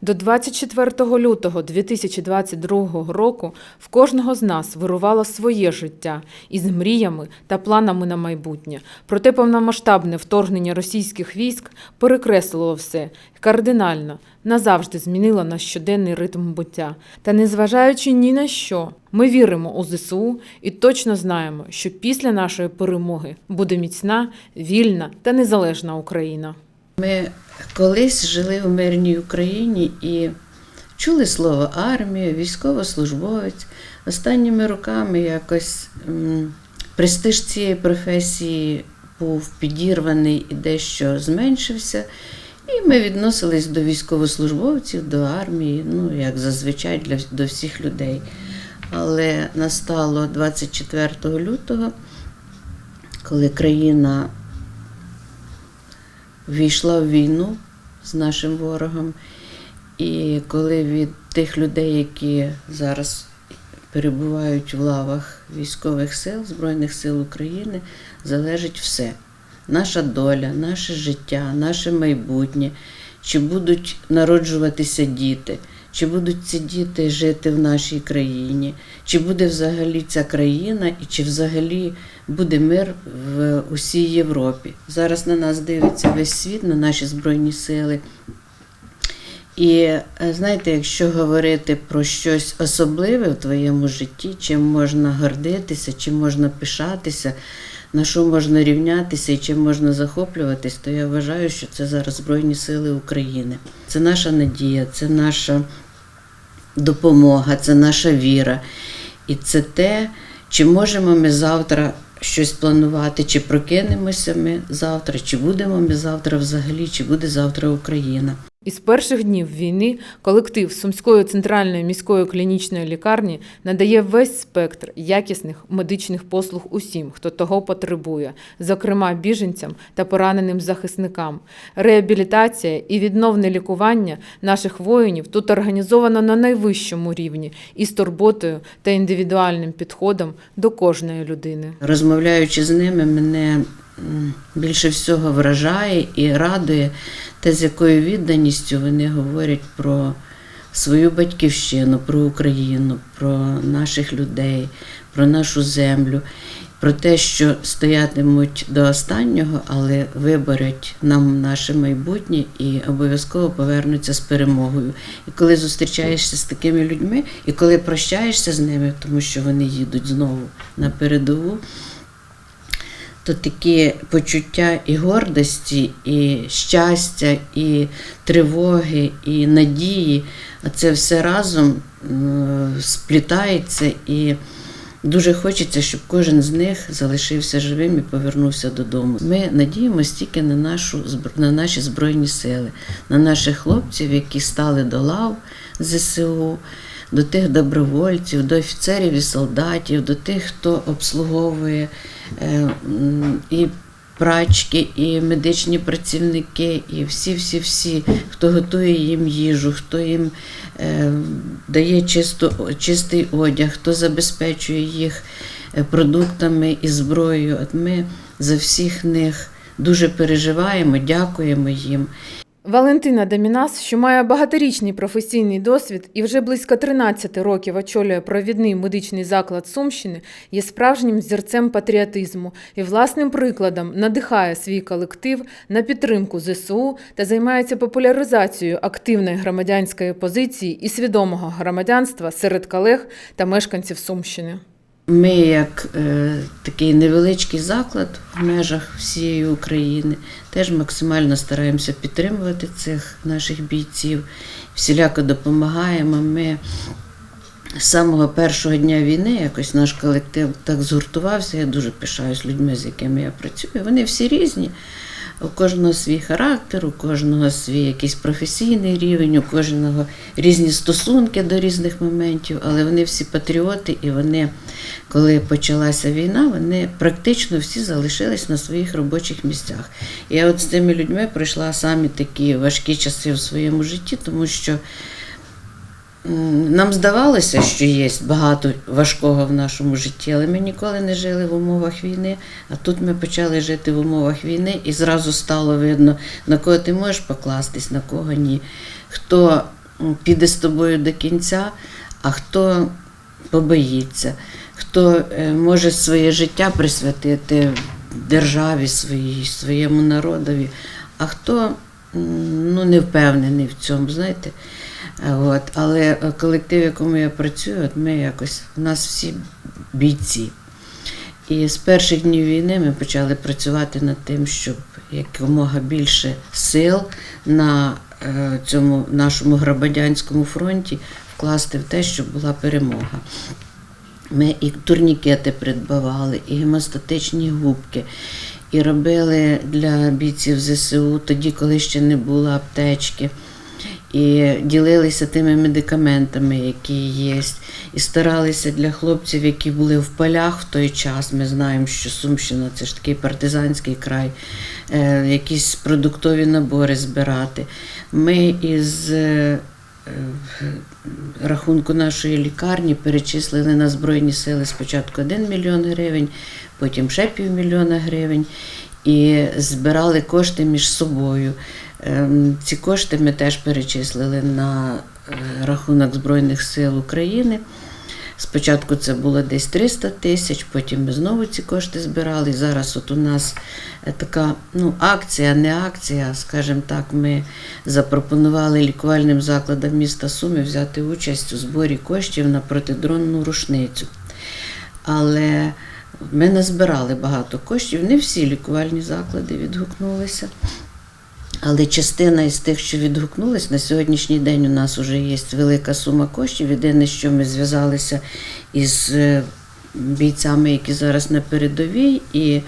До 24 лютого 2022 року в кожного з нас вирувало своє життя із мріями та планами на майбутнє. Проте повномасштабне вторгнення російських військ перекреслило все кардинально, назавжди змінило наш щоденний ритм буття. Та незважаючи ні на що, ми віримо у ЗСУ і точно знаємо, що після нашої перемоги буде міцна, вільна та незалежна Україна. Ми колись жили в мирній Україні і чули слово армія, військовослужбовець. Останніми роками якось престиж цієї професії був підірваний і дещо зменшився. І ми відносились до військовослужбовців, до армії, ну як зазвичай для до всіх людей. Але настало 24 лютого, коли країна війшла в війну з нашим ворогом. І коли від тих людей, які зараз перебувають в лавах військових сил, Збройних сил України, залежить все. Наша доля, наше життя, наше майбутнє, чи будуть народжуватися діти, чи будуть ці діти жити в нашій країні, чи буде взагалі ця країна, і чи взагалі буде мир в усій Європі. Зараз на нас дивиться весь світ, на наші збройні сили. І е, знаєте, якщо говорити про щось особливе в твоєму житті, чим можна гордитися, чим можна пишатися, на що можна рівнятися і чим можна захоплюватись, то я вважаю, що це зараз Збройні Сили України. Це наша надія, це наша допомога, це наша віра. І це те, чи можемо ми завтра щось планувати, чи прокинемося ми завтра, чи будемо ми завтра взагалі, чи буде завтра Україна. Із перших днів війни колектив Сумської центральної міської клінічної лікарні надає весь спектр якісних медичних послуг усім, хто того потребує, зокрема біженцям та пораненим захисникам. Реабілітація і відновне лікування наших воїнів тут організовано на найвищому рівні із турботою та індивідуальним підходом до кожної людини. Розмовляючи з ними, мене більше всього вражає і радує те, з якою відданістю вони говорять про свою батьківщину, про Україну, про наших людей, про нашу землю, про те, що стоятимуть до останнього, але виборять нам наше майбутнє і обов'язково повернуться з перемогою. І коли зустрічаєшся з такими людьми, і коли прощаєшся з ними, тому що вони їдуть знову на передову, то такі почуття і гордості, і щастя, і тривоги, і надії, а це все разом сплітається і. Дуже хочеться, щоб кожен з них залишився живим і повернувся додому. Ми надіємося тільки на нашу на наші збройні сили, на наших хлопців, які стали до лав ЗСУ, до тих добровольців, до офіцерів і солдатів, до тих, хто обслуговує е, і прачки, і медичні працівники, і всі-всі-всі, хто готує їм їжу, хто їм е, дає чисто, чистий одяг, хто забезпечує їх е, продуктами і зброєю. От ми за всіх них дуже переживаємо, дякуємо їм. Валентина Дамінас, що має багаторічний професійний досвід і вже близько 13 років очолює провідний медичний заклад Сумщини, є справжнім зірцем патріотизму і власним прикладом надихає свій колектив на підтримку ЗСУ та займається популяризацією активної громадянської позиції і свідомого громадянства серед колег та мешканців Сумщини. Ми, як е, такий невеличкий заклад в межах всієї України, теж максимально стараємося підтримувати цих наших бійців, всіляко допомагаємо. Ми з самого першого дня війни якось наш колектив так згуртувався. Я дуже пишаюсь людьми, з якими я працюю. Вони всі різні. У кожного свій характер, у кожного свій якийсь професійний рівень, у кожного різні стосунки до різних моментів, але вони всі патріоти, і вони, коли почалася війна, вони практично всі залишились на своїх робочих місцях. Я от з цими людьми пройшла самі такі важкі часи в своєму житті, тому що Нам здавалося, що є багато важкого в нашому житті, але ми ніколи не жили в умовах війни. А тут ми почали жити в умовах війни, і зразу стало видно, на кого ти можеш покластись, на кого ні. Хто піде з тобою до кінця, а хто побоїться, хто е, може своє життя присвятити державі своїй, своєму народові, а хто ну, не впевнений в цьому, знаєте. От, але е, колектив, в якому я працюю, от ми якось, у нас всі бійці. І з перших днів війни ми почали працювати над тим, щоб якомога більше сил на е, цьому нашому громадянському фронті вкласти в те, щоб була перемога. Ми і турнікети придбавали, і гемостатичні губки, і робили для бійців ЗСУ тоді, коли ще не було аптечки. І ділилися тими медикаментами, які є, і старалися для хлопців, які були в полях в той час. Ми знаємо, що Сумщина це ж такий партизанський край, е, якісь продуктові набори збирати. Ми із е, е, рахунку нашої лікарні перечислили на Збройні сили спочатку 1 мільйон гривень, потім ще півмільйона гривень. І збирали кошти між собою. Ем, Ці кошти ми теж перечислили на е, рахунок Збройних сил України. Спочатку це було десь 300 тисяч, потім ми знову ці кошти збирали. Зараз от у нас е, така ну, акція, не акція, скажімо так, ми запропонували лікувальним закладам міста Суми взяти участь у зборі коштів на протидронну рушницю. Але ми назбирали багато коштів, не всі лікувальні заклади відгукнулися. Але частина із тих, що відгукнулись, на сьогоднішній день у нас вже є велика сума коштів. Єдине, що ми зв'язалися із е, бійцями, які зараз на передовій, і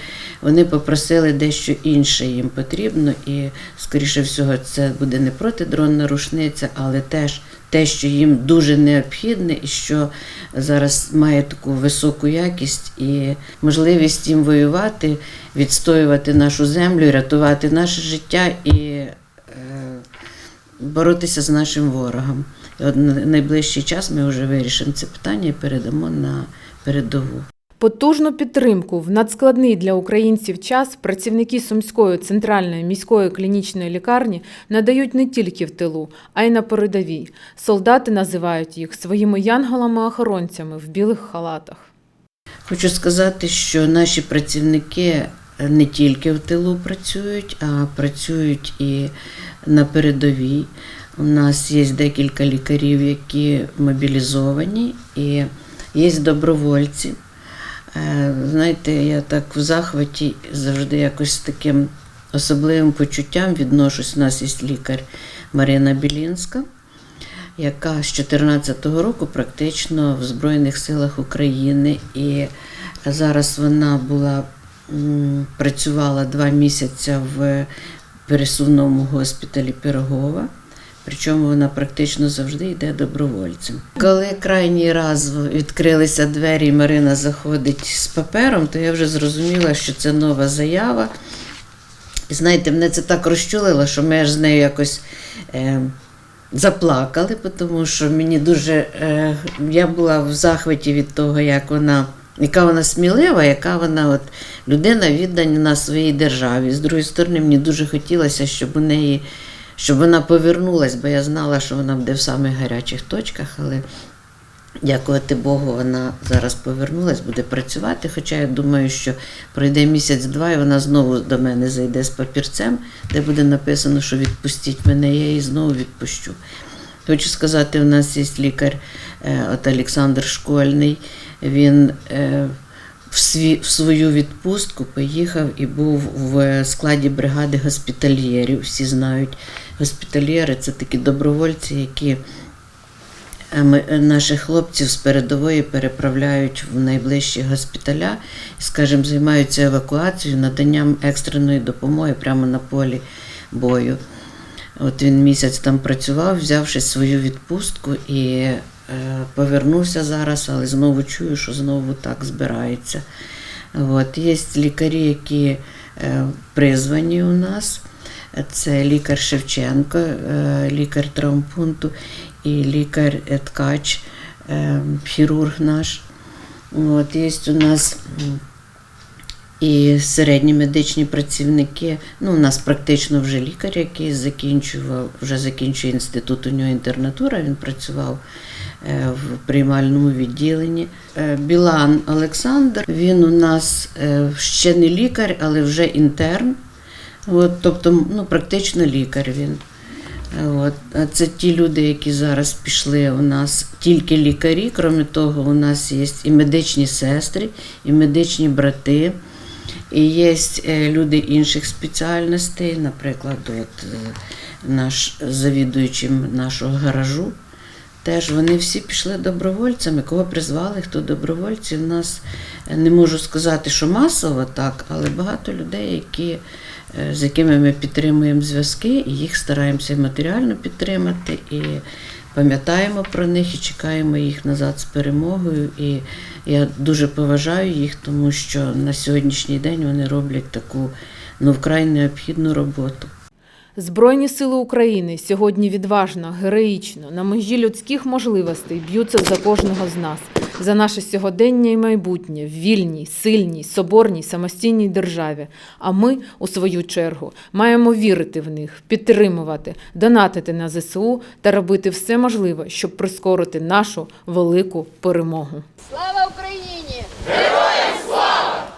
вони попросили дещо інше їм потрібно. І, скоріше всього, це буде не протидронна рушниця, але теж те, що їм дуже необхідне, і що зараз має таку високу якість і можливість їм воювати, відстоювати нашу землю, рятувати наше життя і е, боротися з нашим ворогом. І от на найближчий час ми вже вирішимо це питання і передамо на передову. Потужну підтримку в надскладний для українців час працівники Сумської центральної міської клінічної лікарні надають не тільки в тилу, а й на передовій. Солдати називають їх своїми янголами-охоронцями в білих халатах. Хочу сказати, що наші працівники не тільки в тилу працюють, а працюють і на передовій. У нас є декілька лікарів, які мобілізовані, і є добровольці. Е, Знаєте, я так в захваті завжди якось з таким особливим почуттям відношусь. У нас є лікар Марина Білінська, яка з 2014 року практично в Збройних силах України. І зараз вона була працювала два місяці в пересувному госпіталі Пирогова. Причому вона практично завжди йде добровольцем. Коли крайній раз відкрилися двері, і Марина заходить з папером, то я вже зрозуміла, що це нова заява. І знаєте, мене це так розчулило, що ми аж з нею якось е, заплакали, тому що мені дуже. Е, я була в захваті від того, як вона. Яка вона смілива, яка вона от людина віддана своїй державі. З другої сторони, мені дуже хотілося, щоб у неї щоб вона повернулась, бо я знала, що вона буде в самих гарячих точках, але дякувати Богу, вона зараз повернулась, буде працювати. Хоча я думаю, що пройде місяць-два, і вона знову до мене зайде з папірцем, де буде написано, що відпустіть мене, я її знову відпущу. Хочу сказати, у нас є лікар е, от Олександр Школьний. Він е, в, сві, в свою відпустку поїхав і був в складі бригади госпітальєрів. Всі знають, госпітальєри це такі добровольці, які е, ми, е, наших хлопців з передової переправляють в найближчі госпіталя скажімо, займаються евакуацією, наданням екстреної допомоги прямо на полі бою. От він місяць там працював, взявши свою відпустку і е, повернувся зараз, але знову чую, що знову так збирається. От. Є лікарі, які е, призвані у нас. Це лікар Шевченко, е, лікар травмпункту і лікар е, ткач, е, хірург наш. От, є у нас і середні медичні працівники. Ну, у нас практично вже лікар, який закінчував, вже закінчує інститут, у нього інтернатура, він працював е, в приймальному відділенні. Е, Білан Олександр, він у нас е, ще не лікар, але вже інтерн. От, тобто, ну, практично лікар він. Е, От. Це ті люди, які зараз пішли у нас тільки лікарі. Крім того, у нас є і медичні сестри, і медичні брати, і є е, люди інших спеціальностей, наприклад, от, е, наш завідуючий нашого гаражу. Теж вони всі пішли добровольцями. Кого призвали, хто добровольці. У нас е, не можу сказати, що масово так, але багато людей, які, е, з якими ми підтримуємо зв'язки, і їх стараємося матеріально підтримати, і пам'ятаємо про них і чекаємо їх назад з перемогою. І я дуже поважаю їх, тому що на сьогоднішній день вони роблять таку ну, вкрай необхідну роботу. Збройні сили України сьогодні відважно, героїчно, на межі людських можливостей б'ються за кожного з нас, за наше сьогодення і майбутнє в вільній, сильній, соборній, самостійній державі. А ми, у свою чергу, маємо вірити в них, підтримувати, донатити на ЗСУ та робити все можливе, щоб прискорити нашу велику перемогу. Слава Україні! Героям